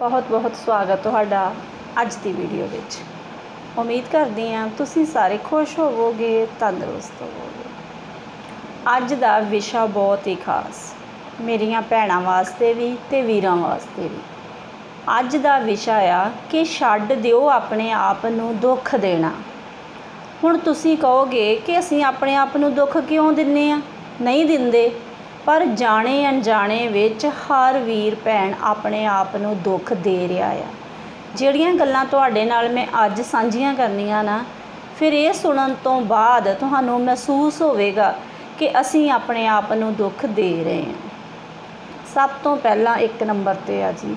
ਬਹੁਤ-ਬਹੁਤ ਸਵਾਗਤ ਤੁਹਾਡਾ ਅੱਜ ਦੀ ਵੀਡੀਓ ਵਿੱਚ। ਉਮੀਦ ਕਰਦੀ ਹਾਂ ਤੁਸੀਂ ਸਾਰੇ ਖੁਸ਼ ਹੋਵੋਗੇ, ਤੰਦਰੁਸਤ ਹੋਵੋਗੇ। ਅੱਜ ਦਾ ਵਿਸ਼ਾ ਬਹੁਤ ਹੀ ਖਾਸ, ਮੇਰੀਆਂ ਭੈਣਾਂ ਵਾਸਤੇ ਵੀ ਤੇ ਵੀਰਾਂ ਵਾਸਤੇ ਵੀ। ਅੱਜ ਦਾ ਵਿਸ਼ਾ ਆ ਕਿ ਛੱਡ ਦਿਓ ਆਪਣੇ ਆਪ ਨੂੰ ਦੁੱਖ ਦੇਣਾ। ਹੁਣ ਤੁਸੀਂ ਕਹੋਗੇ ਕਿ ਅਸੀਂ ਆਪਣੇ ਆਪ ਨੂੰ ਦੁੱਖ ਕਿਉਂ ਦਿੰਨੇ ਆ? ਨਹੀਂ ਦਿੰਦੇ। ਪਰ ਜਾਣੇ ਅਣਜਾਣੇ ਵਿੱਚ ਹਰ ਵੀਰ ਭੈਣ ਆਪਣੇ ਆਪ ਨੂੰ ਦੁੱਖ ਦੇ ਰਿਹਾ ਆ। ਜਿਹੜੀਆਂ ਗੱਲਾਂ ਤੁਹਾਡੇ ਨਾਲ ਮੈਂ ਅੱਜ ਸਾਂਝੀਆਂ ਕਰਨੀਆਂ ਨਾ, ਫਿਰ ਇਹ ਸੁਣਨ ਤੋਂ ਬਾਅਦ ਤੁਹਾਨੂੰ ਮਹਿਸੂਸ ਹੋਵੇਗਾ ਕਿ ਅਸੀਂ ਆਪਣੇ ਆਪ ਨੂੰ ਦੁੱਖ ਦੇ ਰਹੇ ਹਾਂ। ਸਭ ਤੋਂ ਪਹਿਲਾਂ ਇੱਕ ਨੰਬਰ ਤੇ ਆ ਜੀ,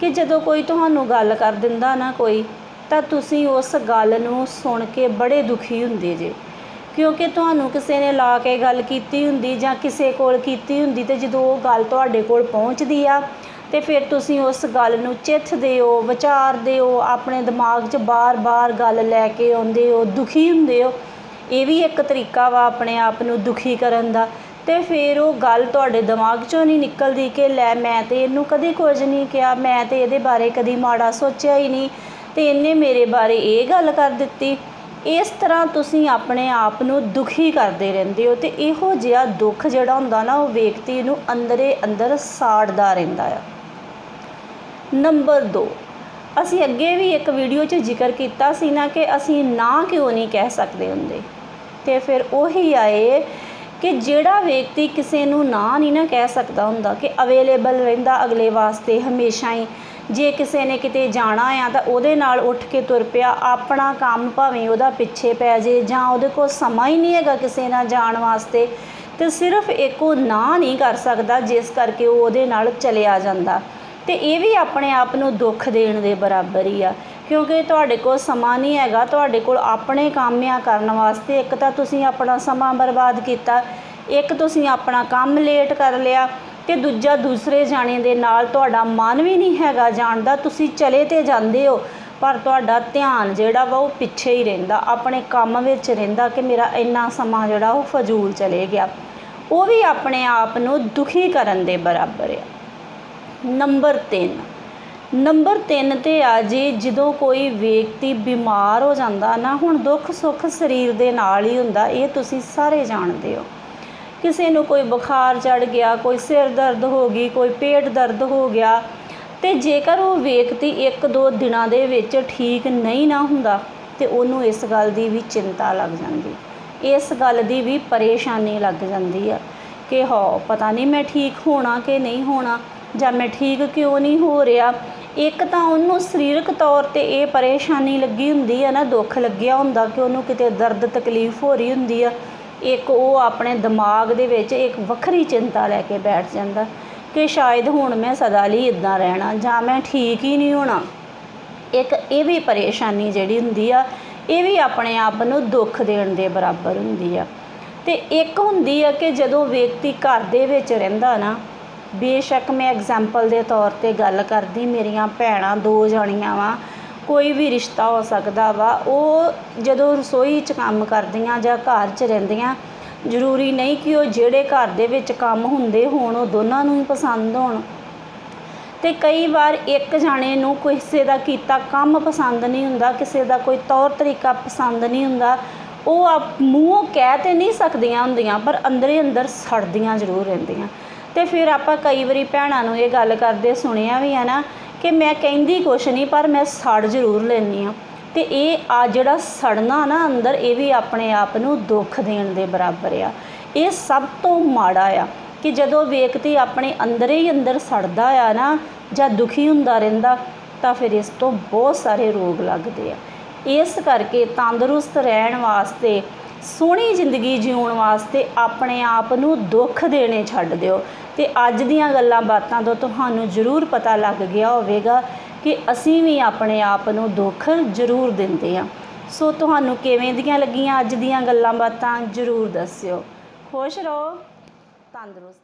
ਕਿ ਜਦੋਂ ਕੋਈ ਤੁਹਾਨੂੰ ਗੱਲ ਕਰ ਦਿੰਦਾ ਨਾ ਕੋਈ, ਤਾਂ ਤੁਸੀਂ ਉਸ ਗੱਲ ਨੂੰ ਸੁਣ ਕੇ ਬੜੇ ਦੁਖੀ ਹੁੰਦੇ ਜੇ। ਕਿਉਂਕਿ ਤੁਹਾਨੂੰ ਕਿਸੇ ਨੇ ਲਾ ਕੇ ਗੱਲ ਕੀਤੀ ਹੁੰਦੀ ਜਾਂ ਕਿਸੇ ਕੋਲ ਕੀਤੀ ਹੁੰਦੀ ਤੇ ਜਦੋਂ ਉਹ ਗੱਲ ਤੁਹਾਡੇ ਕੋਲ ਪਹੁੰਚਦੀ ਆ, ਤੇ ਫਿਰ ਤੁਸੀਂ ਉਸ ਗੱਲ ਨੂੰ ਚਿੱਥਦੇ ਹੋ ਵਿਚਾਰਦੇ ਹੋ ਆਪਣੇ ਦਿਮਾਗ 'ਚ ਬਾਰ-ਬਾਰ ਗੱਲ ਲੈ ਕੇ ਆਉਂਦੇ ਹੋ, ਦੁਖੀ ਹੁੰਦੇ ਹੋ, ਇਹ ਵੀ ਇੱਕ ਤਰੀਕਾ ਵਾ ਆਪਣੇ ਆਪ ਨੂੰ ਦੁਖੀ ਕਰਨ ਦਾ। ਤੇ ਫਿਰ ਉਹ ਗੱਲ ਤੁਹਾਡੇ ਦਿਮਾਗ 'ਚੋਂ ਨਹੀਂ ਨਿਕਲਦੀ ਕਿ ਲੈ ਮੈਂ ਤੇ ਇਹਨੂੰ ਕਦੇ ਕੁਝ ਨਹੀਂ ਕਿਹਾ, ਮੈਂ ਤੇ ਇਹਦੇ ਬਾਰੇ ਕਦੀ ਮਾੜਾ ਸੋਚਿਆ ਹੀ ਨਹੀਂ, ਤੇ ਇਹਨੇ ਮੇਰੇ ਬਾਰੇ ਇਹ ਗੱਲ ਕਰ ਦਿੱਤੀ। ਇਸ ਤਰ੍ਹਾਂ ਤੁਸੀਂ ਆਪਣੇ ਆਪ ਨੂੰ ਦੁਖੀ ਕਰਦੇ ਰਹਿੰਦੇ ਹੋ ਤੇ ਇਹੋ ਜਿਹਾ ਦੁੱਖ ਜਿਹੜਾ ਹੁੰਦਾ ਨਾ, ਉਹ ਵਿਅਕਤੀ ਨੂੰ ਅੰਦਰੇ ਅੰਦਰ ਸਾੜਦਾ ਰਹਿੰਦਾ ਆ। ਨੰਬਰ 2 ਅਸੀਂ ਅੱਗੇ ਵੀ ਇੱਕ ਵੀਡੀਓ 'ਚ ਜ਼ਿਕਰ ਕੀਤਾ ਸੀ ਨਾ ਕਿ ਅਸੀਂ ਨਾ ਕਿਉਂ ਨਹੀਂ ਕਹਿ ਸਕਦੇ ਹੁੰਦੇ। ਤੇ ਫਿਰ ਉਹੀ ਆਏ ਕਿ ਜਿਹੜਾ ਵਿਅਕਤੀ ਕਿਸੇ ਨੂੰ ਨਾ ਨਹੀਂ ਨਾ ਕਹਿ ਸਕਦਾ ਹੁੰਦਾ ਕਿ ਅਵੇਲੇਬਲ ਰਹਿੰਦਾ, ਅਗਲੇ ਵਾਸਤੇ ਹਮੇਸ਼ਾ ਹੀ ਜੇ ਕਿਸੇ ਨੇ ਕਿਤੇ ਜਾਣਾ ਆ ਤਾਂ ਉਹਦੇ ਨਾਲ ਉੱਠ ਕੇ ਤੁਰ ਪਿਆ, ਆਪਣਾ ਕੰਮ ਭਾਵੇਂ ਉਹਦਾ ਪਿੱਛੇ ਪੈ ਜੇ ਜਾਂ ਉਹਦੇ ਕੋਲ ਸਮਾਂ ਹੀ ਨਹੀਂ ਹੈਗਾ ਕਿਸੇ ਨਾਲ ਜਾਣ ਵਾਸਤੇ, ਤੇ ਸਿਰਫ ਇੱਕੋ ਨਾ ਨਹੀਂ ਕਰ ਸਕਦਾ ਜਿਸ ਕਰਕੇ ਉਹ ਉਹਦੇ ਨਾਲ ਚਲਿਆ ਜਾਂਦਾ। ਤੇ ਇਹ ਵੀ ਆਪਣੇ ਆਪ ਨੂੰ ਦੁੱਖ ਦੇਣ ਦੇ ਬਰਾਬਰ ਹੀ ਆ, ਕਿਉਂਕਿ ਤੁਹਾਡੇ ਕੋਲ ਸਮਾਂ ਨਹੀਂ ਹੈਗਾ, ਤੁਹਾਡੇ ਕੋਲ ਆਪਣੇ ਕੰਮ ਆ ਕਰਨ ਵਾਸਤੇ ਇੱਕ ਤਾਂ ਤੁਸੀਂ ਆਪਣਾ ਸਮਾਂ ਬਰਬਾਦ ਕੀਤਾ, ਇੱਕ ਤੁਸੀਂ ਆਪਣਾ ਕੰਮ ਲੇਟ ਕਰ ਲਿਆ ਤੇ ਦੂਜਾ ਦੂਸਰੇ ਜਾਣੇ ਦੇ ਨਾਲ ਤੁਹਾਡਾ ਮਨ ਵੀ ਨਹੀਂ ਹੈਗਾ ਜਾਣਦਾ ਤੁਸੀਂ ਚਲੇ ਤੇ ਜਾਂਦੇ ਹੋ, ਪਰ ਤੁਹਾਡਾ ਧਿਆਨ ਜਿਹੜਾ ਵਾ ਉਹ ਪਿੱਛੇ ਹੀ ਰਹਿੰਦਾ, ਆਪਣੇ ਕੰਮ ਵਿੱਚ ਰਹਿੰਦਾ ਕਿ ਮੇਰਾ ਇੰਨਾ ਸਮਾਂ ਜਿਹੜਾ ਉਹ ਫਜ਼ੂਲ ਚਲੇ ਗਿਆ। ਉਹ ਵੀ ਆਪਣੇ ਆਪ ਨੂੰ ਦੁਖੀ ਕਰਨ ਦੇ ਬਰਾਬਰ ਆ। ਨੰਬਰ 3 ਨੰਬਰ 3 ਤੇ ਆ ਜੀ, ਜਦੋਂ ਕੋਈ ਵਿਅਕਤੀ ਬਿਮਾਰ ਹੋ ਜਾਂਦਾ ਨਾ, ਹੁਣ ਦੁੱਖ ਸੁੱਖ ਸਰੀਰ ਦੇ ਨਾਲ ਹੀ ਹੁੰਦਾ, ਇਹ ਤੁਸੀਂ ਸਾਰੇ ਜਾਣਦੇ ਹੋ। ਕਿਸੇ ਨੂੰ ਕੋਈ ਬੁਖਾਰ ਚੜ ਗਿਆ, ਕੋਈ ਸਿਰ ਦਰਦ ਹੋ ਗਈ, ਕੋਈ ਪੇਟ ਦਰਦ ਹੋ ਗਿਆ, ਤੇ ਜੇਕਰ ਉਹ ਵਿਅਕਤੀ ਇੱਕ ਦੋ ਦਿਨਾਂ ਦੇ ਵਿੱਚ ਠੀਕ ਨਹੀਂ ਨਾ ਹੁੰਦਾ, ਤੇ ਉਹਨੂੰ ਇਸ ਗੱਲ ਦੀ ਵੀ ਚਿੰਤਾ ਲੱਗ ਜਾਂਦੀ। ਇਸ ਗੱਲ ਦੀ ਵੀ ਪਰੇਸ਼ਾਨੀ ਲੱਗ ਜਾਂਦੀ ਆ ਕਿ ਹੋ, ਪਤਾ ਨਹੀਂ ਮੈਂ ਠੀਕ ਹੋਣਾ ਕਿ ਨਹੀਂ ਹੋਣਾ, ਜਾਂ ਮੈਂ ਠੀਕ ਕਿਉਂ ਨਹੀਂ ਹੋ ਰਿਹਾ। ਇੱਕ ਤਾਂ ਉਹਨੂੰ ਸਰੀਰਕ ਤੌਰ ਤੇ ਇਹ ਪਰੇਸ਼ਾਨੀ ਲੱਗੀ ਹੁੰਦੀ ਆ ਨਾ, ਦੁੱਖ ਲੱਗਿਆ ਹੁੰਦਾ ਕਿ ਉਹਨੂੰ ਕਿਤੇ ਦਰਦ ਤਕਲੀਫ ਹੋ ਰਹੀ ਹੁੰਦੀ ਆ। ਇੱਕ ਉਹ ਆਪਣੇ ਦਿਮਾਗ ਦੇ ਵਿੱਚ ਇੱਕ ਵੱਖਰੀ ਚਿੰਤਾ ਲੈ ਕੇ ਬੈਠ ਜਾਂਦਾ ਕਿ ਸ਼ਾਇਦ ਹੁਣ ਮੈਂ ਸਦਾ ਲਈ ਇਦਾਂ ਰਹਿਣਾ ਜਾਂ ਮੈਂ ਠੀਕ ਹੀ ਨਹੀਂ ਹੋਣਾ। ਇੱਕ ਇਹ ਵੀ ਪਰੇਸ਼ਾਨੀ ਜਿਹੜੀ ਹੁੰਦੀ ਆ, ਇਹ ਵੀ ਆਪਣੇ ਆਪ ਨੂੰ ਦੁੱਖ ਦੇਣ ਦੇ ਬਰਾਬਰ ਹੁੰਦੀ ਆ। ਤੇ ਇੱਕ ਹੁੰਦੀ ਆ ਕਿ ਜਦੋਂ ਵਿਅਕਤੀ ਘਰ ਦੇ ਵਿੱਚ ਰਹਿੰਦਾ ਨਾ, ਬੇਸ਼ੱਕ ਮੈਂ ਐਗਜ਼ਾਮਪਲ ਦੇ ਤੌਰ ਤੇ ਗੱਲ ਕਰਦੀ, ਮੇਰੀਆਂ ਭੈਣਾਂ ਦੋ ਜਾਣੀਆਂ ਵਾ ਕੋਈ ਵੀ ਰਿਸ਼ਤਾ ਹੋ ਸਕਦਾ ਵਾ, ਉਹ ਜਦੋਂ ਰਸੋਈ 'ਚ ਕੰਮ ਕਰਦੀਆਂ ਜਾਂ ਘਰ 'ਚ ਰਹਿੰਦੀਆਂ, ਜ਼ਰੂਰੀ ਨਹੀਂ ਕਿ ਉਹ ਜਿਹੜੇ ਘਰ ਦੇ ਵਿੱਚ ਕੰਮ ਹੁੰਦੇ ਹੋਣ, ਉਹ ਦੋਨਾਂ ਨੂੰ ਹੀ ਪਸੰਦ ਹੋਣ। ਅਤੇ ਕਈ ਵਾਰ ਇੱਕ ਜਾਣੇ ਨੂੰ ਕਿਸੇ ਦਾ ਕੀਤਾ ਕੰਮ ਪਸੰਦ ਨਹੀਂ ਹੁੰਦਾ, ਕਿਸੇ ਦਾ ਕੋਈ ਤੌਰ ਤਰੀਕਾ ਪਸੰਦ ਨਹੀਂ ਹੁੰਦਾ, ਉਹ ਆਪ ਮੂੰਹੋਂ ਕਹਿ ਤੇ ਨਹੀਂ ਸਕਦੀਆਂ ਹੁੰਦੀਆਂ, ਪਰ ਅੰਦਰੇ ਅੰਦਰ ਸੜਦੀਆਂ ਜ਼ਰੂਰ ਰਹਿੰਦੀਆਂ। ਤੇ ਫਿਰ ਆਪਾਂ ਕਈ ਵਾਰੀ ਭੈਣਾਂ ਨੂੰ ਇਹ ਗੱਲ ਕਰਦੇ ਸੁਣਿਆ ਵੀ ਹੈ ਨਾ ਕਿ ਮੈਂ ਕਹਿੰਦੀ ਕੁਛ ਨਹੀਂ, ਪਰ ਮੈਂ ਸੜ ਜ਼ਰੂਰ ਲੈਂਦੀ ਆ ਤੇ ਇਹ ਆ ਜਿਹੜਾ ਸੜਨਾ ਨਾ ਅੰਦਰ, ਇਹ ਵੀ ਆਪਣੇ ਆਪ ਨੂੰ ਦੁੱਖ ਦੇਣ ਦੇ ਬਰਾਬਰ ਆ। ਇਹ ਸਭ ਤੋਂ ਮਾੜਾ ਆ ਕਿ ਜਦੋਂ ਵਿਅਕਤੀ ਆਪਣੇ ਅੰਦਰ ਹੀ ਅੰਦਰ ਸੜਦਾ ਆ ਨਾ, ਜਾਂ ਦੁਖੀ ਹੁੰਦਾ ਰਹਿੰਦਾ, ਤਾਂ ਫਿਰ ਇਸ ਤੋਂ ਬਹੁਤ ਸਾਰੇ ਰੋਗ ਲੱਗਦੇ ਆ। ਇਸ ਕਰਕੇ ਤੰਦਰੁਸਤ ਰਹਿਣ ਵਾਸਤੇ ਸੋਹਣੀ ਜ਼ਿੰਦਗੀ ਜਿਉਣ ਵਾਸਤੇ ਆਪਣੇ ਆਪ ਨੂੰ ਦੁੱਖ ਦੇਣੇ ਛੱਡ ਦਿਓ। ਤੇ ਅੱਜ ਦੀਆਂ ਗੱਲਾਂ ਬਾਤਾਂ ਤੋਂ ਤੁਹਾਨੂੰ ਜ਼ਰੂਰ ਪਤਾ ਲੱਗ ਗਿਆ ਹੋਵੇਗਾ ਕਿ ਅਸੀਂ ਵੀ ਆਪਣੇ ਆਪ ਨੂੰ ਦੁੱਖ ਜ਼ਰੂਰ ਦਿੰਦੇ ਹਾਂ। ਸੋ ਤੁਹਾਨੂੰ ਕਿਵੇਂ ਦੀਆਂ ਲੱਗੀਆਂ ਅੱਜ ਦੀਆਂ ਗੱਲਾਂ ਬਾਤਾਂ? ਜ਼ਰੂਰ ਦੱਸਿਓ। ਖੁਸ਼ ਰਹੋ, ਤੰਦਰੁਸਤ